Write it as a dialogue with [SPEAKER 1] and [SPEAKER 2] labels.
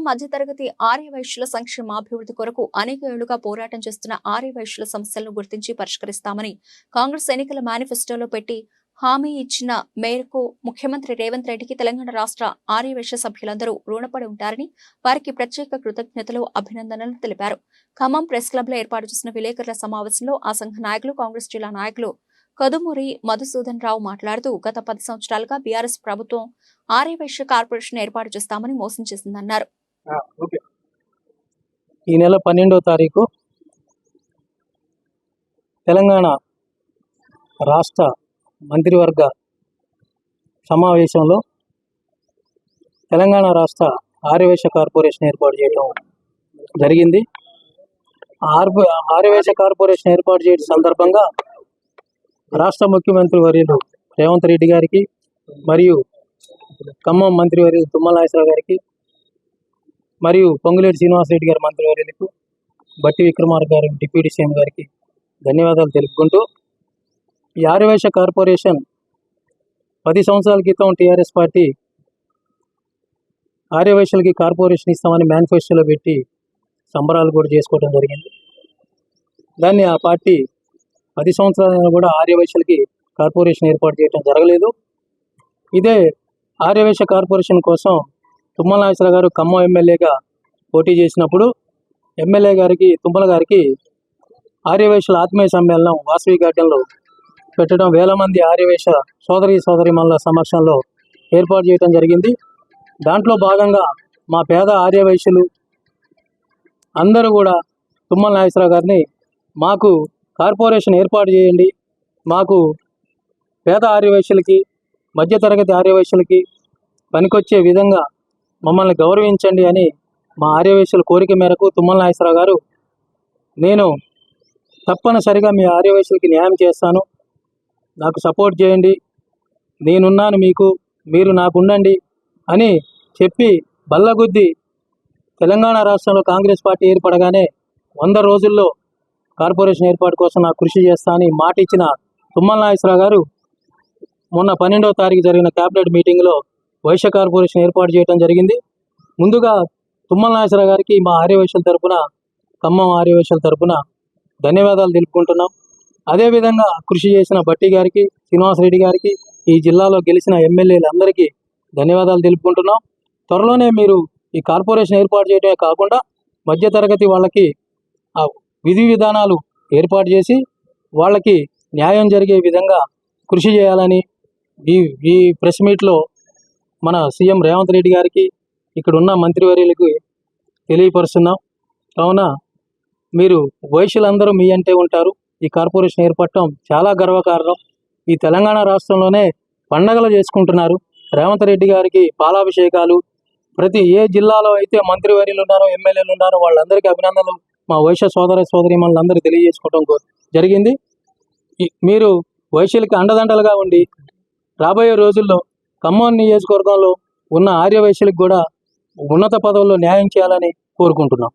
[SPEAKER 1] మధ్యతరగతి ఆర్య వైశ్యుల సంక్షేమాభివృద్ధి కొరకు అనేక ఏళ్ళుగా పోరాటం చేస్తున్న ఆర్య వైశ్యుల సమస్యలను గుర్తించి పరిష్కరిస్తామని కాంగ్రెస్ ఎన్నికల మేనిఫెస్టోలో పెట్టి హామీ ఇచ్చిన మేరకు ముఖ్యమంత్రి రేవంత్ రెడ్డికి తెలంగాణ రాష్ట్ర ఆర్యవైశ్య సభ్యులందరూ రుణపడి ఉంటారని వారికి ప్రత్యేక కృతజ్ఞతలు అభినందనలు తెలిపారు. ఖమ్మం ప్రెస్ క్లబ్లో ఏర్పాటు చేసిన విలేకరుల సమావేశంలో ఆ సంఘ నాయకులు కాంగ్రెస్ జిల్లా నాయకులు కదుమూరి మధుసూదన్ రావు మాట్లాడుతూ గత పది సంవత్సరాలుగా బీఆర్ఎస్ ప్రభుత్వం ఆర్యవైశ్య కార్పొరేషన్ ఏర్పాటు చేస్తామని మోసం చేసిందన్నారు.
[SPEAKER 2] ఓకే. ఈ నెల పన్నెండవ తారీఖు తెలంగాణ రాష్ట్ర మంత్రివర్గ సమావేశంలో తెలంగాణ రాష్ట్ర ఆర్యవేశ కార్పొరేషన్ ఏర్పాటు చేయడం జరిగింది. ఆర్బ ఆర్యవేశ కార్పొరేషన్ ఏర్పాటు చేయడం సందర్భంగా రాష్ట్ర ముఖ్యమంత్రి వర్యులు రేవంత్ రెడ్డి గారికి మరియు ఖమ్మం మంత్రి వర్యులు తుమ్మల గారికి మరియు పొంగులేటి శ్రీనివాసరెడ్డి గారి మంత్రివర్యులకు బట్టి విక్రమార్ గారి డిప్యూటీ సీఎం గారికి ధన్యవాదాలు తెలుపుకుంటూ ఈ ఆర్యవేశ కార్పొరేషన్ పది సంవత్సరాల క్రితం టీఆర్ఎస్ పార్టీ ఆర్యవైశ్యులకి కార్పొరేషన్ ఇస్తామని మేనిఫెస్టోలో పెట్టి సంబరాలు కూడా చేసుకోవడం జరిగింది. దాన్ని ఆ పార్టీ పది సంవత్సరాలు కూడా ఆర్యవైశ్యులకి కార్పొరేషన్ ఏర్పాటు చేయడం జరగలేదు. ఇదే ఆర్యవైశ్య కార్పొరేషన్ కోసం తుమ్మల నాగేశ్వర గారు ఖమ్మం ఎమ్మెల్యేగా పోటీ చేసినప్పుడు ఎమ్మెల్యే గారికి తుమ్మల గారికి ఆర్యవేశల ఆత్మీయ సమ్మేళనం వాసవి గార్డెన్లో పెట్టడం వేల మంది ఆర్యవేశ సోదరి సోదరిమణుల సమక్షంలో ఏర్పాటు చేయడం జరిగింది. దాంట్లో భాగంగా మా పేద ఆర్యవైశ్యులు అందరూ కూడా తుమ్మల నాగేశ్వర గారిని మాకు కార్పొరేషన్ ఏర్పాటు చేయండి. మాకు పేద ఆర్యవైశ్యులకి మధ్యతరగతి ఆర్యవైశ్యులకి పనికొచ్చే విధంగా మమ్మల్ని గౌరవించండి అని మా ఆర్యవైశ్యుల కోరిక మేరకు తుమ్మల నాగేశ్వరరావు గారు నేను తప్పనిసరిగా మీ ఆర్యవైశ్యులకి న్యాయం చేస్తాను. నాకు సపోర్ట్ చేయండి. నేనున్నాను మీకు మీరు నాకు ఉండండి అని చెప్పి బల్లగుద్ది తెలంగాణ రాష్ట్రంలో కాంగ్రెస్ పార్టీ ఏర్పడగానే వంద రోజుల్లో కార్పొరేషన్ ఏర్పాటు కోసం నాకు కృషి చేస్తా అని మాట ఇచ్చిన తుమ్మల నాగేశ్వరరావు గారు మొన్న పన్నెండవ తారీఖు జరిగిన క్యాబినెట్ మీటింగ్లో వైశ్య కార్పొరేషన్ ఏర్పాటు చేయడం జరిగింది. ముందుగా తుమ్మల నాగేశ్వరరావు గారికి మా ఆర్యవైశ్యుల తరపున ఖమ్మం ఆర్యవైశ్యుల తరపున ధన్యవాదాలు తెలుపుకుంటున్నాం. అదేవిధంగా కృషి చేసిన బట్టి గారికి శ్రీనివాసరెడ్డి గారికి ఈ జిల్లాలో గెలిచిన ఎమ్మెల్యేలందరికీ ధన్యవాదాలు తెలుపుకుంటున్నాం. త్వరలోనే మీరు ఈ కార్పొరేషన్ ఏర్పాటు చేయడమే కాకుండా మధ్యతరగతి వాళ్ళకి ఆ విధి విధానాలు ఏర్పాటు చేసి వాళ్ళకి న్యాయం జరిగే విధంగా కృషి చేయాలని ఈ ఈ ప్రెస్ మీట్లో మన సీఎం రేవంత్ రెడ్డి గారికి ఇక్కడ ఉన్న మంత్రివర్యులకు తెలియపరుస్తున్నాం. కావున మీరు వైశ్యులందరూ మీ అంటే ఉంటారు. ఈ కార్పొరేషన్ ఏర్పడటం చాలా గర్వకారణం. ఈ తెలంగాణ రాష్ట్రంలోనే పండగలు చేసుకుంటున్నారు. రేవంత్ రెడ్డి గారికి పాలాభిషేకాలు. ప్రతి ఏ జిల్లాలో అయితే మంత్రివర్యులు ఉన్నారో ఎమ్మెల్యేలు ఉన్నారో వాళ్ళందరికీ అభినందనలు మా వైశ్య సోదర సోదరి మనందరూ తెలియజేసుకోవడం జరిగింది. మీరు వైశ్యులకి అండదండలుగా ఉండి రాబోయే రోజుల్లో ఖమ్మం నియోజకవర్గంలో ఉన్న ఆర్యవైశ్యులకు కూడా ఉన్నత పదవుల్లో న్యాయం చేయాలని కోరుకుంటున్నాం.